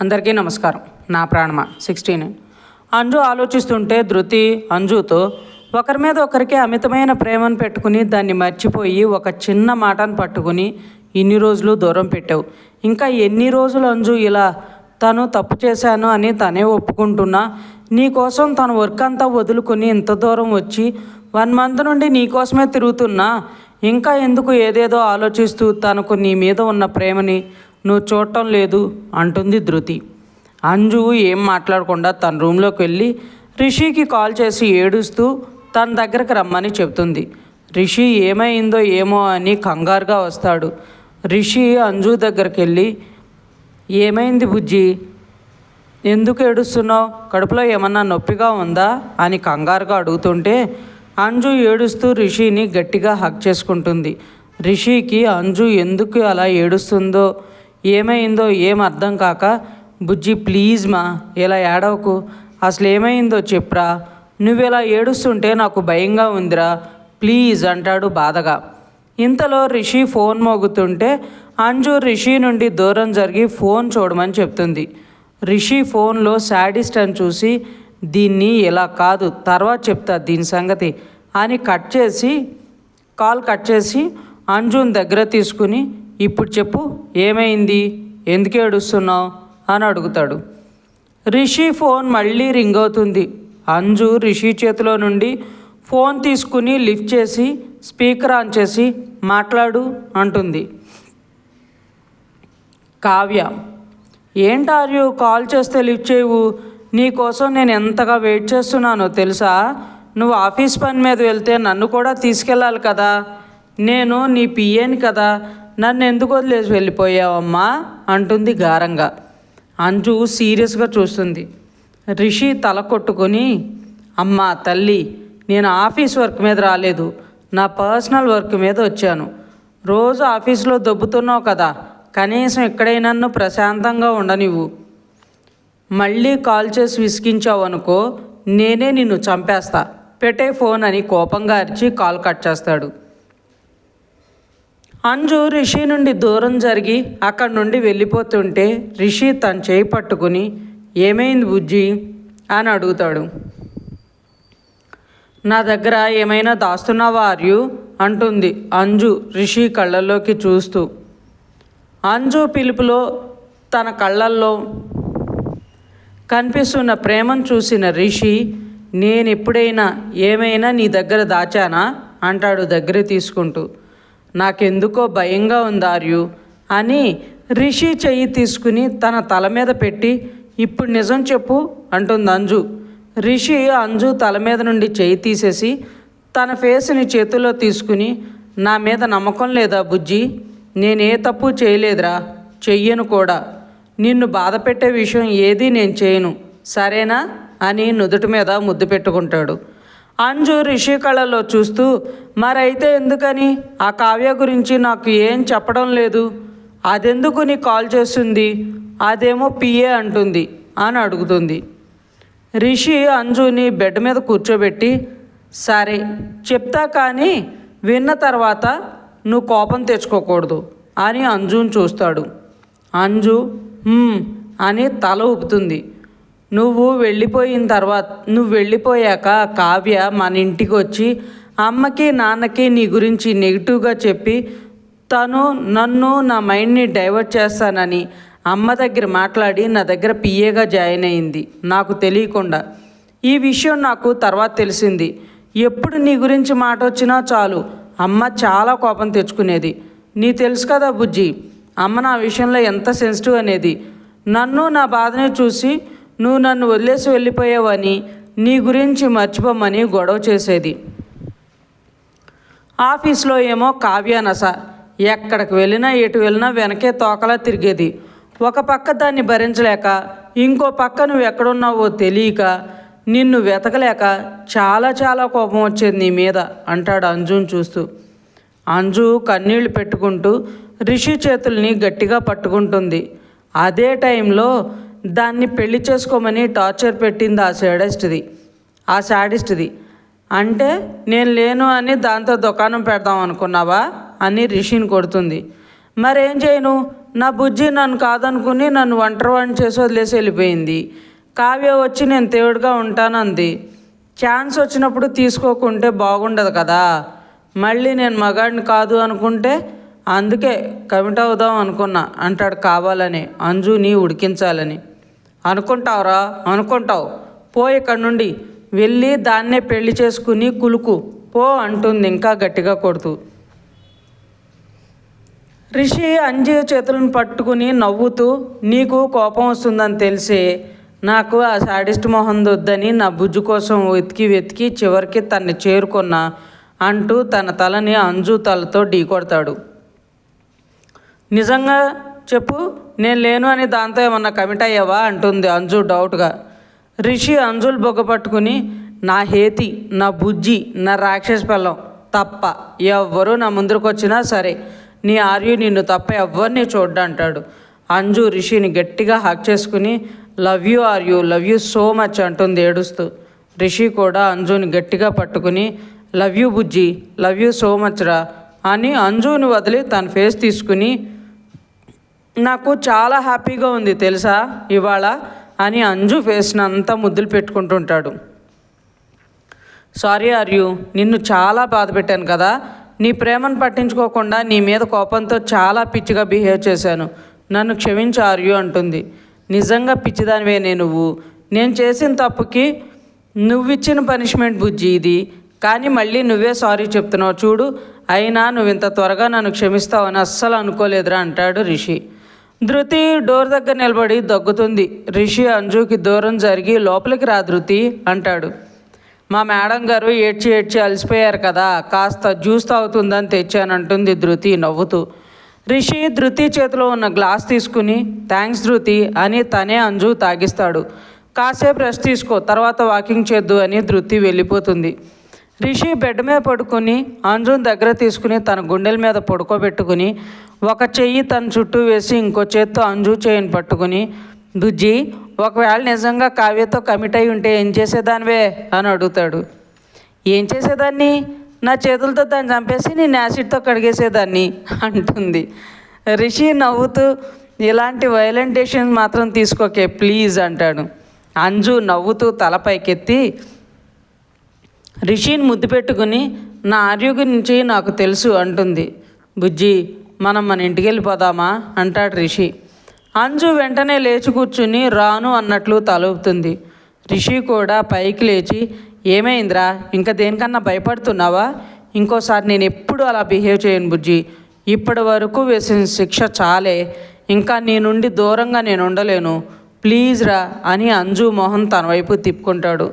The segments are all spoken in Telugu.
అందరికీ నమస్కారం. నా ప్రాణమ? సిక్స్టీ నైన్ అంజు ఆలోచిస్తుంటే ధృతి అంజుతో ఒకరి మీద ఒకరికి అమితమైన ప్రేమను పెట్టుకుని దాన్ని మర్చిపోయి ఒక చిన్న మాటను పట్టుకుని ఇన్ని రోజులు దూరం పెట్టావు. ఇంకా ఎన్ని రోజులు అంజు ఇలా తను తప్పు చేశాను అని తనే ఒప్పుకుంటున్నా? నీకోసం తన వర్క్ అంతా వదులుకొని ఇంత దూరం వచ్చి వన్ మంత్ నుండి నీకోసమే తిరుగుతున్నా? ఇంకా ఎందుకు ఏదేదో ఆలోచిస్తూ తనకు నీ మీద ఉన్న ప్రేమని నువ్వు చూడటం లేదు అంటుంది ధృతి. అంజు ఏం మాట్లాడకుండా తన రూమ్లోకి వెళ్ళి రిషికి కాల్ చేసి ఏడుస్తూ తన దగ్గరకు రమ్మని చెప్తుంది రిషి ఏమైందో ఏమో అని కంగారుగా వస్తాడు. రిషి అంజు దగ్గరికి వెళ్ళి ఏమైంది బుజ్జి? ఎందుకు ఏడుస్తున్నావు? కడుపులో ఏమన్నా నొప్పిగా ఉందా? అని కంగారుగా అడుగుతుంటే అంజు ఏడుస్తూ రిషిని గట్టిగా హక్ చేసుకుంటుంది. రిషికి అంజు ఎందుకు అలా ఏడుస్తుందో? ఏమైందో ఏం అర్థం కాక బుజ్జి ప్లీజ్ మా ఇలా ఏడవకు? అసలు ఏమైందో చెప్పురా. నువ్వు ఇలా ఏడుస్తుంటే నాకు భయంగా ఉందిరా. ప్లీజ్ అంటాడు బాధగా. ఇంతలో రిషి ఫోన్ మోగుతుంటే అంజు రిషి నుండి దూరం జరిగి ఫోన్ చూడమని చెప్తుంది. రిషి ఫోన్లో శాడిస్ట్ అని చూసి దీన్ని ఇలా కాదు తర్వాత చెప్తా దీని సంగతి అని కట్ చేసి కాల్ కట్ చేసి అంజున్ దగ్గర తీసుకుని ఇప్పుడు చెప్పు ఏమైంది? ఎందుకు ఏడుస్తున్నావు? అని అడుగుతాడు. రిషి ఫోన్ మళ్ళీ రింగ్ అవుతుంది. అంజు రిషి చేతిలో నుండి ఫోన్ తీసుకుని లిఫ్ట్ చేసి స్పీకర్ ఆన్ చేసి మాట్లాడు అంటుంది. కావ్య ఏంటార్యు కాల్ చేస్తే లిఫ్ట్ చేయవు? నీకోసం నేను ఎంతగా వెయిట్ చేస్తున్నానో తెలుసా? నువ్వు ఆఫీస్ పని మీద వెళ్తే నన్ను కూడా తీసుకెళ్ళాలి కదా? నేను నీ పిఏని కదా? నన్ను ఎందుకు వదిలేసి వెళ్ళిపోయావమ్మా? అంటుంది గారంగా. అంజు సీరియస్గా చూస్తుంది. రిషి తల కొట్టుకొని అమ్మా తల్లి నేను ఆఫీస్ వర్క్ మీద రాలేదు. నా పర్సనల్ వర్క్ మీద వచ్చాను. రోజు ఆఫీస్లో దొబ్బుతున్నావు కదా కనీసం ఎక్కడైనా నన్ను ప్రశాంతంగా ఉండనివ్వు. మళ్ళీ కాల్ చేసి విసిగించావు అనుకో నేనే నిన్ను చంపేస్తా. పెట్టే ఫోన్ అని కోపంగా అరిచి కాల్ కట్ చేస్తాడు. అంజు రిషి నుండి దూరం జరిగి అక్కడి నుండి వెళ్ళిపోతుంటే రిషి తను చేయి పట్టుకుని ఏమైంది బుజ్జి? అని అడుగుతాడు. నా దగ్గర ఏమైనా దాస్తున్నావా ఆర్యు? అంటుంది అంజు రిషి కళ్ళల్లోకి చూస్తూ. అంజు పిలుపులో తన కళ్ళల్లో కనిపిస్తున్న ప్రేమను చూసిన రిషి నేను ఎప్పుడైనా ఏమైనా నీ దగ్గర దాచానా? అంటాడు దగ్గర తీసుకుంటూ. నాకెందుకో భయంగా ఉంది ఆర్యు అని రిషి చెయ్యి తీసుకుని తన తల మీద పెట్టి ఇప్పుడు నిజం చెప్పు అంటుంది అంజు. రిషి అంజు తల మీద నుండి చెయ్యి తీసేసి తన ఫేస్ని చేతిలో తీసుకుని నా మీద నమ్మకం లేదా బుజ్జి? నేనే తప్పు చేయలేదురా చెయ్యను కూడా. నిన్ను బాధ పెట్టే విషయం ఏది నేను చేయను. సరేనా? అని నుదుటి మీద ముద్దు పెట్టుకుంటాడు. అంజు రిషి కళలో చూస్తూ మరైతే ఎందుకని? ఆ కావ్య గురించి నాకు ఏం చెప్పడం లేదు. అదెందుకు నీ కాల్ చేస్తుంది? అదేమో పిఏ అంటుంది అని అడుగుతుంది. రిషి అంజుని బెడ్ మీద కూర్చోబెట్టి సరే చెప్తా కానీ విన్న తర్వాత నువ్వు కోపం తెచ్చుకోకూడదు అని అంజుని చూస్తాడు. అంజు అని తల ఊపుతుంది. నువ్వు వెళ్ళిపోయిన తర్వాత నువ్వు వెళ్ళిపోయాక కావ్య మన ఇంటికి వచ్చి అమ్మకి నాన్నకి నీ గురించి నెగిటివ్గా చెప్పి తను నన్ను నా మైండ్ని డైవర్ట్ చేస్తానని అమ్మ దగ్గర మాట్లాడి నా దగ్గర పిఏగా జాయిన్ అయింది. నాకు తెలియకుండా. ఈ విషయం నాకు తర్వాత తెలిసింది. ఎప్పుడు నీ గురించి మాట వచ్చినా చాలు. అమ్మ చాలా కోపం తెచ్చుకునేది. నీ తెలుసు కదా బుజ్జి అమ్మ నా విషయంలో ఎంత సెన్సిటివ్ అనేది. నన్ను నా బాధని చూసి నువ్వు నన్ను వదిలేసి వెళ్ళిపోయావని నీ గురించి మర్చిపోమని గొడవ చేసేది. ఆఫీస్లో ఏమో కావ్యానస ఎక్కడికి వెళ్ళినా ఎటు వెళ్ళినా వెనకే తోకలా తిరిగేది. ఒక పక్క దాన్ని భరించలేక ఇంకో పక్క నువ్వు ఎక్కడున్నావో తెలియక నిన్ను వెతకలేక చాలా చాలా కోపం వచ్చేది నీ మీద అంటాడు అంజుని చూస్తూ. అంజు కన్నీళ్ళు పెట్టుకుంటూ రిషి చేతుల్ని గట్టిగా పట్టుకుంటుంది. అదే టైంలో దాన్ని పెళ్ళి చేసుకోమని టార్చర్ పెట్టింది ఆ శాడిస్ట్ది ఆ సాడిస్ట్ది అంటే నేను లేను అని దాంతో దుకాణం పెడదాం అనుకున్నావా? అని రిషిని కొడుతుంది. మరేం చేయను? నా బుజ్జి నన్ను కాదనుకుని నన్ను ఒంటరివాడిని చేసి వదిలేసి వెళ్ళిపోయింది. కావ్య వచ్చి నేను దేవుడిగా ఉంటానంది. ఛాన్స్ వచ్చినప్పుడు తీసుకోకుంటే బాగుండదు కదా. మళ్ళీ నేను మగాడిని కాదు అనుకుంటే అందుకే కమిట్ అవుదాం అనుకున్నా అంటాడు కావాలని. అంజుని ఉడికించాలని. అనుకుంటావురా అనుకుంటావు. పో ఇక్కడి నుండి. వెళ్ళి దాన్నే పెళ్ళి చేసుకుని కులుకు. పో అంటుంది ఇంకా గట్టిగా కొడుతూ. రిషి అంజీ చేతులను పట్టుకుని నవ్వుతూ నీకు కోపం వస్తుందని తెలిసి నాకు ఆ సాడిస్ట్ మొహం వద్దని నా బుజ్జు కోసం వెతికి వెతికి చివరికి తన్ని చేరుకున్నా అంటూ తన తలని అంజు తలతో ఢీకొడతాడు నిజంగా చెప్పు నేను లేను అని దాంతో ఏమన్నా కమిట్ అయ్యావా? అంటుంది అంజు డౌట్గా. రిషి అంజులు బొగ్గ పట్టుకుని నా హేతి నా బుజ్జి నా రాక్షస పిల్లం తప్ప ఎవ్వరూ నా ముందుకు వచ్చినా సరే నీ ఆర్యు నిన్ను తప్ప ఎవ్వరిని చూడ్డంటాడు. అంజు రిషిని గట్టిగా హక్ చేసుకుని love you are you love you so much అంటుంది ఏడుస్తూ. రిషి కూడా అంజుని గట్టిగా పట్టుకుని లవ్ యూ బుజ్జి లవ్ యూ సో మచ్ రా అని అంజుని వదిలి తన ఫేస్ తీసుకుని నాకు చాలా హ్యాపీగా ఉంది తెలుసా? ఇవాళ అని అంజు ఫేస్ని అంతా ముద్దులు పెట్టుకుంటుంటాడు. సారీ ఆర్యు నిన్ను చాలా బాధ పెట్టాను కదా. నీ ప్రేమను పట్టించుకోకుండా నీ మీద కోపంతో చాలా పిచ్చిగా బిహేవ్ చేశాను. నన్ను క్షమించు ఆర్యు అంటుంది. నిజంగా పిచ్చిదానివే నువ్వు. నేను చేసిన తప్పుకి నువ్విచ్చిన పనిష్మెంట్ బుజ్జి ఇది. కానీ మళ్ళీ నువ్వే సారీ చెప్తున్నావు చూడు. అయినా నువ్వు ఇంత త్వరగా నన్ను క్షమిస్తావని అస్సలు అనుకోలేదురా అంటాడు రిషి. ధృతి డోర్ దగ్గర నిలబడి దగ్గుతుంది. రిషి అంజుకి దూరం జరిగి లోపలికి రా ధృతి అంటాడు. మా మేడం గారు ఏడ్చి ఏడ్చి అలసిపోయారు కదా కాస్త జ్యూస్ తాగుతుందని తెచ్చానంటుంది ధృతి నవ్వుతూ. రిషి ధృతి చేతిలో ఉన్న గ్లాస్ తీసుకుని థ్యాంక్స్ ధృతి అని తనే అంజు తాగిస్తాడు. కాసేపు రెస్ట్ తీసుకో తర్వాత వాకింగ్ చేద్దు అని ధృతి వెళ్ళిపోతుంది. రిషి బెడ్ మీద పడుకుని అంజున్ దగ్గర తీసుకుని తన గుండెల మీద పడుకోబెట్టుకుని ఒక చెయ్యి తన చుట్టూ వేసి ఇంకో చేత్తో అంజు చేయిని పట్టుకుని బుజ్జి ఒకవేళ నిజంగా కావ్యతో కమిట్ అయి ఉంటే ఏం చేసేదానివే? అని అడుగుతాడు. ఏం చేసేదాన్ని? నా చేతులతో దాన్ని చంపేసి నేను యాసిడ్తో కడిగేసేదాన్ని అంటుంది. రిషి నవ్వుతూ ఇలాంటి వైలెంట్ మాత్రం తీసుకోకే ప్లీజ్ అంటాడు. అంజు నవ్వుతూ తల పైకెత్తి రిషిని ముద్దు పెట్టుకుని నా ఆర్యు గురించి నాకు తెలుసు అంటుంది. బుజ్జి మనం మన ఇంటికి వెళ్ళిపోదామా? అంటాడు రిషి. అంజు వెంటనే లేచి కూర్చుని రాను అన్నట్లు తలుపుతుంది. రిషి కూడా పైకి లేచి ఏమైందిరా? ఇంకా దేనికన్నా భయపడుతున్నావా? ఇంకోసారి నేను ఎప్పుడు అలా బిహేవ్ చేయను బుజ్జి. ఇప్పటి వరకు వేసిన శిక్ష చాలే. ఇంకా నీ నుండి దూరంగా నేను ఉండలేను. ప్లీజ్ రా అని అంజు మొహం తన వైపు తిప్పుకుంటాడు.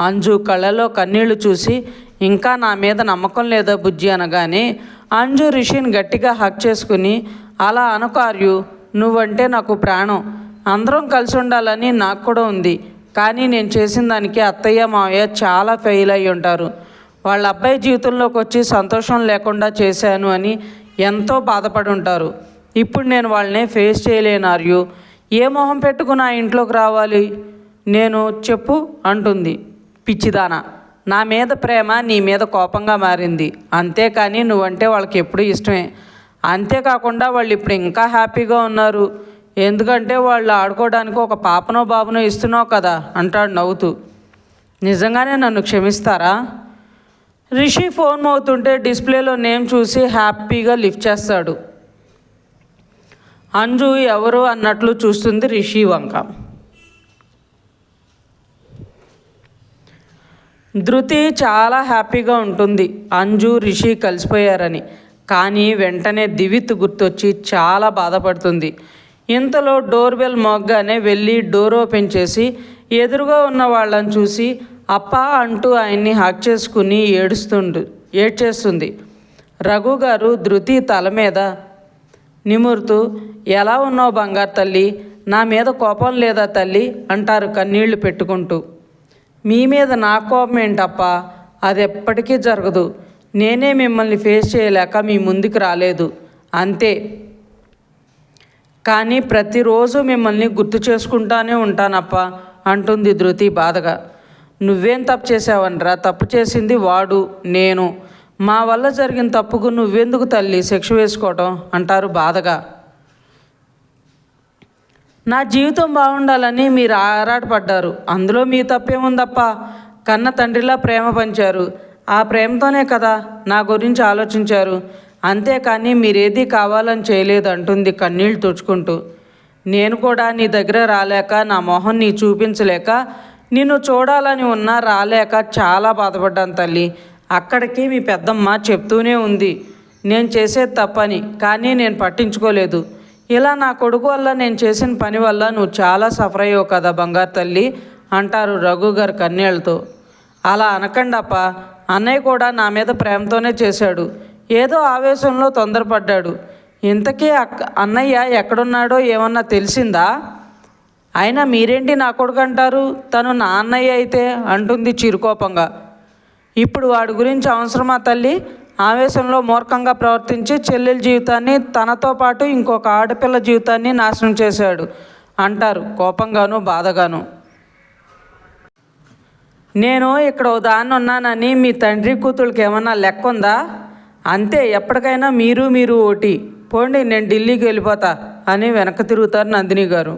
అంజు కళ్ళలో కన్నీళ్ళు చూసి ఇంకా నా మీద నమ్మకం లేదా బుజ్జి అనగానే? అంజు రిషిని గట్టిగా హక్ చేసుకుని అలా అనుకార్యు నువ్వంటే నాకు ప్రాణం. అందరం కలిసి ఉండాలని నాకు కూడా ఉంది. కానీ నేను చేసిన దానికి అత్తయ్య మావయ్య చాలా ఫెయిల్ అయి ఉంటారు. వాళ్ళ అబ్బాయి జీవితంలోకి వచ్చి సంతోషం లేకుండా చేశాను అని ఎంతో బాధపడి ఉంటారు. ఇప్పుడు నేను వాళ్ళని ఫేస్ చేయలేను ఆర్యు. ఏ మొహం పెట్టుకుని ఆ ఇంట్లోకి రావాలి? నేను చెప్పు అంటుంది. పిచ్చిదాన. నా మీద ప్రేమ నీ మీద కోపంగా మారింది. అంతేకాని నువ్వంటే వాళ్ళకి ఎప్పుడూ ఇష్టమే. అంతేకాకుండా వాళ్ళు ఇప్పుడు ఇంకా హ్యాపీగా ఉన్నారు. ఎందుకంటే వాళ్ళు ఆడుకోవడానికి ఒక పాపనో బాబునో ఇస్తున్నావు కదా అంటాడు నవ్వుతూ. నిజంగానే నన్ను క్షమిస్తారా? రిషి ఫోన్ మోగుతుంటే డిస్ప్లేలో నేమ్ చూసి హ్యాపీగా లిఫ్ట్ చేస్తాడు. అంజు ఎవరు అన్నట్లు చూస్తుంది రిషి వంక. ధృతి చాలా హ్యాపీగా ఉంటుంది. అంజు రిషి కలిసిపోయారని. కానీ వెంటనే దివిత్ గుర్తొచ్చి చాలా బాధపడుతుంది. ఇంతలో డోర్ బెల్ మొగ్గానే వెళ్ళి డోర్ ఓపెన్ చేసి ఎదురుగా ఉన్న వాళ్ళని చూసి అప్ప అంటూ ఆయన్ని హక్ చేసుకుని ఏడుస్తుండు ఏడ్చేస్తుంది. రఘు గారు ధృతి తల మీద నిమురుతూ ఎలా ఉన్నావు బంగారు తల్లి? నా మీద కోపం లేదా తల్లి? అంటారు కన్నీళ్ళు పెట్టుకుంటూ. మీ మీద నా కోపం ఏంటప్పా? అది ఎప్పటికీ జరగదు. నేనే మిమ్మల్ని ఫేస్ చేయలేక మీ ముందుకు రాలేదు. అంతే. కానీ ప్రతిరోజు మిమ్మల్ని గుర్తు చేసుకుంటానే ఉంటానప్ప అంటుంది ధృతి బాధగా. నువ్వేం తప్పు చేసావనరా తప్పు చేసింది వాడు నేను. మా వల్ల జరిగిన తప్పుకు నువ్వెందుకు తల్లి? శిక్ష వేసుకోవటం? అంటారు బాధగా. నా జీవితం బాగుండాలని మీరు ఆరాటపడ్డారు. అందులో మీ తప్పేముందప్ప? కన్న తండ్రిలా ప్రేమ పంచారు. ఆ ప్రేమతోనే కదా నా గురించి ఆలోచించారు. అంతేకాని మీరేది కావాలని చేయలేదు అంటుంది కన్నీళ్ళు తుడుచుకుంటూ. నేను కూడా నీ దగ్గర రాలేక నా మొహం నీ చూపించలేక నిన్ను చూడాలని ఉన్నా రాలేక చాలా బాధపడ్డాను తల్లి. అక్కడికి మీ పెద్దమ్మ చెప్తూనే ఉంది. నేను చేసేది తప్పని కానీ నేను పట్టించుకోలేదు. ఇలా నా కొడుకు వల్ల నేను చేసిన పని వల్ల నువ్వు చాలా సఫర్ అయ్యావు కదా బంగారు తల్లి అంటారు రఘు గారు కన్నీళ్ళతో. అలా అనకండప్ప అన్నయ్య కూడా నా మీద ప్రేమతోనే చేశాడు. ఏదో ఆవేశంలో తొందరపడ్డాడు. ఇంతకీ అక్క అన్నయ్య ఎక్కడున్నాడో ఏమన్నా తెలిసిందా? అయినా మీరేంటి నా కొడుకు అంటారు? తను నా అన్నయ్య అయితే అంటుంది చిరుకోపంగా. ఇప్పుడు వాడి గురించి అవసరమా తల్లి? ఆవేశంలో మూర్ఖంగా ప్రవర్తించి చెల్లెల జీవితాన్ని తనతో పాటు ఇంకొక ఆడపిల్ల జీవితాన్ని నాశనం చేశాడు అంటారు. కోపంగాను బాధగాను. నేను ఇక్కడ ఉదాహరణ దాన్ని ఉన్నానని మీ తండ్రి కూతురికి ఏమన్నా లెక్క ఉందా? అంతే ఎప్పటికైనా మీరు మీరు ఓటి. పోండి నేను ఢిల్లీకి వెళ్ళిపోతా అని వెనక తిరుగుతారు నందిని గారు.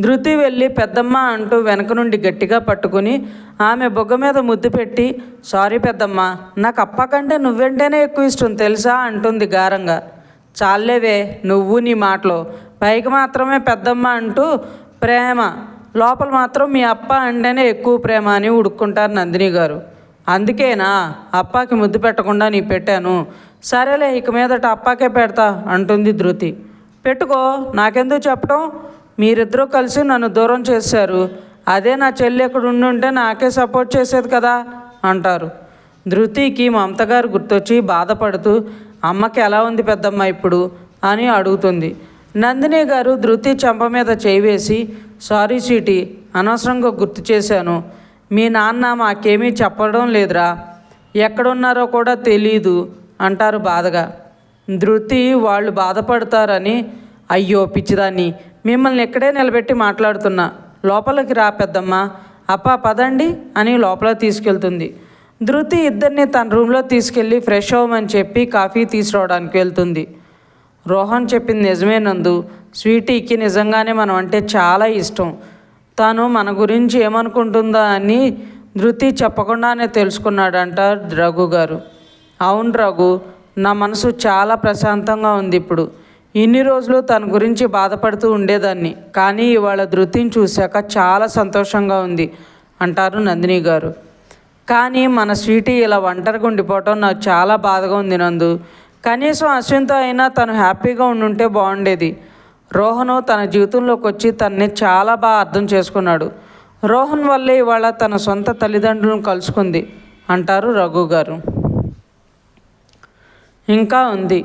ధృతి వెళ్ళి పెద్దమ్మ అంటూ వెనక నుండి గట్టిగా పట్టుకుని ఆమె బొగ్గ మీద ముద్దు పెట్టి సారీ పెద్దమ్మ నాకు అప్ప కంటే నువ్వెంటేనే ఎక్కువ ఇష్టం తెలుసా? అంటుంది గారంగా. చాలేవే నువ్వు నీ మాటలో. పైకి మాత్రమే పెద్దమ్మ అంటూ ప్రేమ లోపల మాత్రం మీ అప్ప అంటేనే ఎక్కువ ప్రేమ అని ఉడుక్కుంటారు నందిని గారు. అందుకేనా? అప్పాకి ముద్దు పెట్టకుండా నీ పెట్టాను. సరేలే ఇక మీదట అప్పాకే పెడతా అంటుంది ధృతి. పెట్టుకో నాకెందుకు చెప్పడం మీరిద్దరూ కలిసి నన్ను దూరం చేశారు. అదే నా చెల్లి ఎక్కడ ఉండుంటే నాకే సపోర్ట్ చేసేది కదా అంటారు. ధృతికి మమత గారు గుర్తొచ్చి బాధపడుతూ అమ్మకి ఎలా ఉంది పెద్దమ్మ ఇప్పుడు? అని అడుగుతుంది. నందిని గారు ధృతి చెంప మీద చేయి వేసి సారీ స్వీటీ అనవసరంగా గుర్తు చేశాను. మీ నాన్న మాకేమీ చెప్పడం లేదురా. ఎక్కడున్నారో కూడా తెలీదు అంటారు బాధగా. ధృతి వాళ్ళు బాధపడతారని అయ్యో పిచ్చిదాన్ని మిమ్మల్ని ఇక్కడే నిలబెట్టి మాట్లాడుతున్నా. లోపలికి రా పెద్దమ్మ. అప్పా పదండి అని లోపల తీసుకెళ్తుంది. ధృతి ఇద్దరిని తన రూమ్లో తీసుకెళ్ళి ఫ్రెష్ అవ్వమని చెప్పి కాఫీ తీసుకురావడానికి వెళ్తుంది. రోహన్ చెప్పింది నిజమే నందు. స్వీటీకి నిజంగానే మనం అంటే చాలా ఇష్టం. తాను మన గురించి ఏమనుకుంటుందా అని ధృతి చెప్పకుండానే తెలుసుకున్నాడంట రఘు గారు. అవును రఘు నా మనసు చాలా ప్రశాంతంగా ఉంది ఇప్పుడు. ఇన్ని రోజులు తన గురించి బాధపడుతూ ఉండేదాన్ని. కానీ ఇవాళ ధృతిని చూశాక చాలా సంతోషంగా ఉంది అంటారు నందిని గారు. కానీ మన స్వీటీ ఇలా ఒంటరిగా ఉండిపోవటం నాకు చాలా బాధగా ఉంది నందు. కనీసం అశ్విన్తో అయినా తను హ్యాపీగా ఉండుంటే బాగుండేది. రోహను తన జీవితంలోకి వచ్చి తనని చాలా బాగా అర్థం చేసుకున్నాడు. రోహన్ వల్లే ఇవాళ తన సొంత తల్లిదండ్రులను కలుసుకుంది అంటారు రఘు గారు. ఇంకా ఉంది.